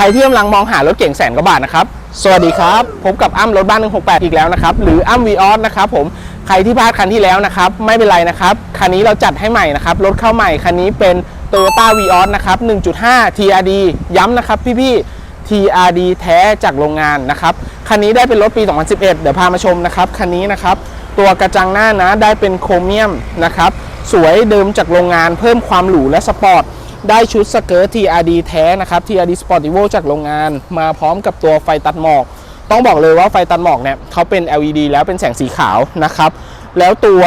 ใครที่กำลังมองหารถเก่งแสนกว่าบาทนะครับ สวัสดีครับ พบกับอ้ำรถบ้าน 168 อีกแล้วนะครับ หรืออ้ำวีออสนะครับผม ใครที่พลาดคันที่แล้วนะครับ ไม่เป็นไรนะครับ คันนี้เราจัดให้ใหม่นะครับ รถเข้าใหม่ คันนี้เป็น Toyota v ีออสนะครับ 1.5 TRD ย้ำนะครับพี่ๆ TRD แท้จากโรงงานนะครับ คันนี้ได้เป็นรถปี 2011 เดี๋ยวพามาชมนะครับ คันนี้นะครับ ตัวกระจังหน้านะได้เป็นโครเมียมนะครับ สวยเดิมจากโรงงาน เพิ่มความหรูและสปอร์ต ได้ชุดสเกิร์ต TRD แท้นะครับ TRD Sportivo จากโรงงาน มาพร้อมกับตัวไฟตัดหมอก ต้องบอกเลยว่าไฟตัดหมอกเนี่ยเขาเป็น LED แล้วเป็นแสงสีขาวนะครับ แล้วตัว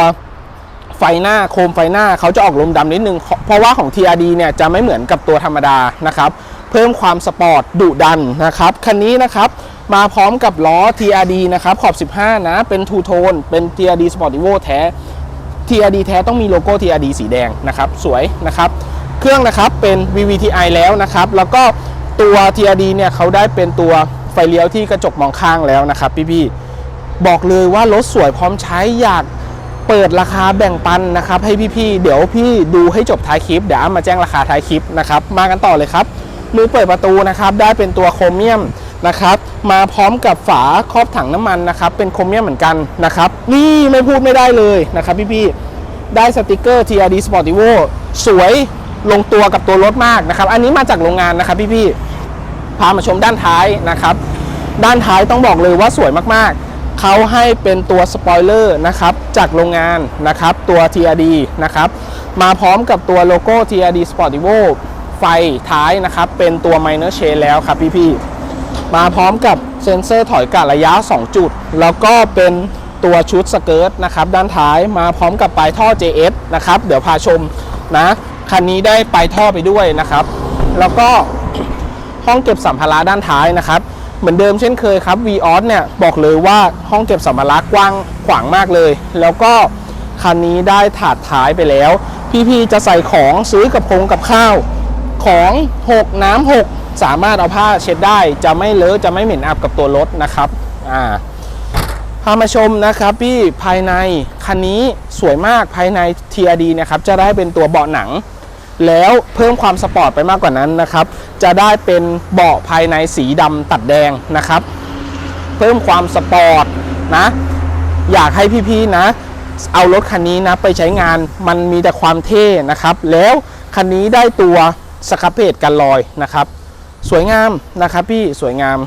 ไฟหน้าโคมไฟหน้าเขาจะออกลมดำนิดนึง เพราะว่าของ TRD เนี่ยจะไม่เหมือนกับตัวธรรมดานะครับเพิ่มความสปอร์ตดุดันนะครับคันนี้นะครับมาพร้อมกับล้อ TRD นะครับขอบ 15 นะ เป็นทูโทนเป็น TRD Sportivo แท้ TRD แท้ต้องมีโลโก้ TRD สีแดงนะครับ สวยนะครับ เครื่องนะครับเป็น VVTi แล้วนะครับ แล้วก็ตัว TRD เนี่ยเขาได้เป็นตัวไฟเลี้ยวที่กระจกมองข้างแล้วนะครับพี่ๆบอกเลยว่ารถสวยพร้อมใช้อยากเปิดราคาแบ่งปันนะครับให้พี่ๆเดี๋ยวพี่ดูให้จบท้ายคลิปเดี๋ยวอ้ำมาแจ้งราคาท้ายคลิปนะครับมากันต่อเลยครับมือเปิดประตูนะครับได้เป็นตัวโครเมียมนะครับมาพร้อมกับฝาครอบถังน้ำมันนะครับเป็นโครเมียมเหมือนกันนะครับนี่ไม่พูดไม่ได้เลยนะครับพี่ๆได้สติกเกอร์ TRD Sportivo สวย ลงตัวกับตัวรถมากนะครับ อันนี้มาจากโรงงานนะครับพี่ๆพามาชมด้านท้ายนะครับ ด้านท้ายต้องบอกเลยว่าสวยมากๆเขาให้เป็นตัวสปอยเลอร์นะครับจากโรงงานนะครับตัว TRD นะครับมาพร้อมกับตัวโลโก้ TRD Sportivo ไฟท้ายนะครับ เป็นตัว Minor Chain แล้วครับพี่ๆมาพร้อมกับเซ็นเซอร์ถอยกะระยะ 2 จุด แล้วก็เป็นตัวชุดสเกิร์ตนะครับ ด้านท้ายมาพร้อมกับปลายท่อ JS นะครับ เดี๋ยวพาชมนะ คันนี้ได้ปลายท่อไปด้วยนะครับ แล้วก็ห้องเก็บสัมภาระด้านท้ายนะครับ เหมือนเดิมเช่นเคยครับ v ีออเนี่ยบอกเลยว่าห้องเก็บสัมภาระกว้างขวางมากเลย แล้วก็คันนี้ได้ถาดท้ายไปแล้ว พี่ๆจะใส่ของซื้อกับพงกับข้าว ของหกน้ำหกสามารถเอาผ้าเช็ดได้ จะไม่เลอะจะไม่เหม็นอับกับตัวรถนะครับ อ่า พามาชมนะครับพี่ภายในคันนี้สวยมากภายใน TRD นะครับจะได้เป็นตัวเบาะหนัง แล้วเพิ่มความสปอร์ตไปมากกว่านั้นนะครับ จะได้เป็นเบาะภายในสีดำตัดแดงนะครับ เพิ่มความสปอร์ตนะ อยากให้พี่ๆนะ เอารถคันนี้นะไปใช้งานมันมีแต่ความเท่นะครับ แล้วคันนี้ได้ตัวสครับเพจกันลอยนะครับ สวยงามนะครับพี่สวยงาม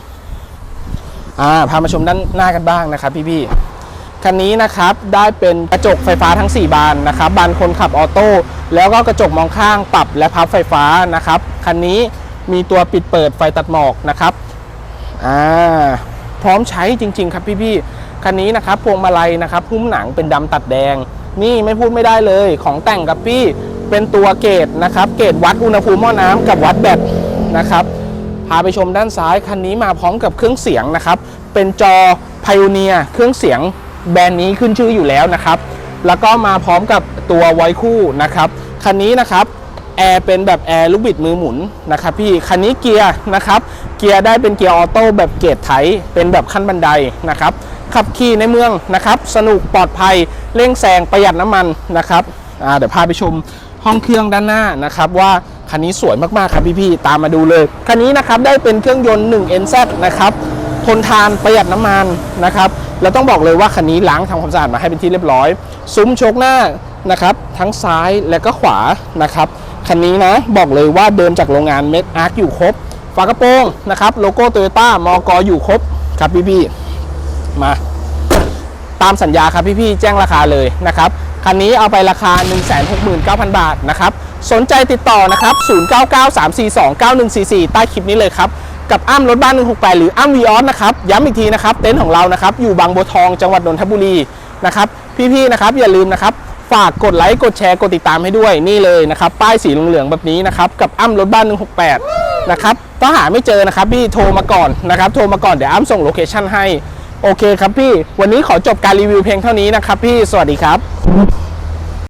อ่าพามาชมด้านหน้ากันบ้างนะครับพี่ๆคันนี้นะครับได้เป็นกระจกไฟฟ้าทั้ง 4 บานนะครับบานคนขับออโต้แล้วก็กระจกมองข้างปรับและพับไฟฟ้านะครับคันนี้มีตัวปิดเปิดไฟตัดหมอกนะครับอ่าพร้อมใช้จริง ๆ ครับพี่ๆคันนี้นะครับพวงมาลัยนะครับหุ้มหนังเป็นดำตัดแดง นี่ไม่พูดไม่ได้เลยของแต่งกับพี่เป็นตัวเกตนะครับเกตวัดอุณหภูมิหม้อน้ำกับวัดแบตนะครับ พาไปชมด้านซ้ายคันนี้มาพร้อมกับเครื่องเสียงนะครับ เป็นจอ Pioneer เครื่องเสียงแบรนด์นี้ขึ้นชื่ออยู่แล้วนะครับ แล้วก็มาพร้อมกับตัวไวคู่นะครับ คันนี้นะครับแอร์เป็นแบบแอร์ลูกบิดมือหมุนนะครับพี่ คันนี้เกียร์นะครับ เกียร์ได้เป็นเกียร์ออโต้แบบเกรดไถเป็นแบบขั้นบันไดนะครับ ขับขี่ในเมืองนะครับ สนุกปลอดภัยเร่งแซงประหยัดน้ำมันนะครับเดี๋ยวพาไปชมห้องเครื่องด้านหน้านะครับว่า คันนี้สวยมากๆครับพี่ๆตามมาดูเลย คันนี้นะครับได้เป็นเครื่องยนต์ 1 NZ นะครับทนทานประหยัดน้ำมันนะครับแล้วต้องบอกเลยว่าคันนี้ล้างทำความสะอาดมาให้เป็นที่เรียบร้อย ซุ้มโชคหน้านะครับทั้งซ้ายและก็ขวานะครับคันนี้นะบอกเลยว่าเดิมจากโรงงานเมดอาร์คอยู่ครบ ฝากระโปรงนะครับโลโก้โตโยต้ามอกอยู่ครบครับพี่ๆมา ตามสัญญาครับพี่ๆแจ้งราคาเลยนะครับคันนี้เอาไปราคา 169,000 บาทนะครับ สนใจติดต่อนะครับ 0993429144 ใต้คลิปนี้เลยครับ กับอ้ำรถบ้าน 168 หรืออ้ำวีออสนะครับ ย้ำอีกทีนะครับ เต็นท์ของเรานะครับ อยู่บางบัวทองจังหวัดนนทบุรีนะครับ พี่ๆนะครับ อย่าลืมนะครับ ฝากกดไลค์ กดแชร์ กดติดตามให้ด้วยนี่เลยนะครับ ป้ายสีเหลืองๆแบบนี้นะครับ กับอ้ำรถบ้าน 168 นะครับถ้าหาไม่เจอนะครับพี่โทรมาก่อนนะครับ โทรมาก่อนเดี๋ยวอ้ำส่งโลเคชั่นให้ โอเคครับพี่ วันนี้ขอจบการรีวิวเพียงเท่านี้นะครับพี่ สวัสดีครับ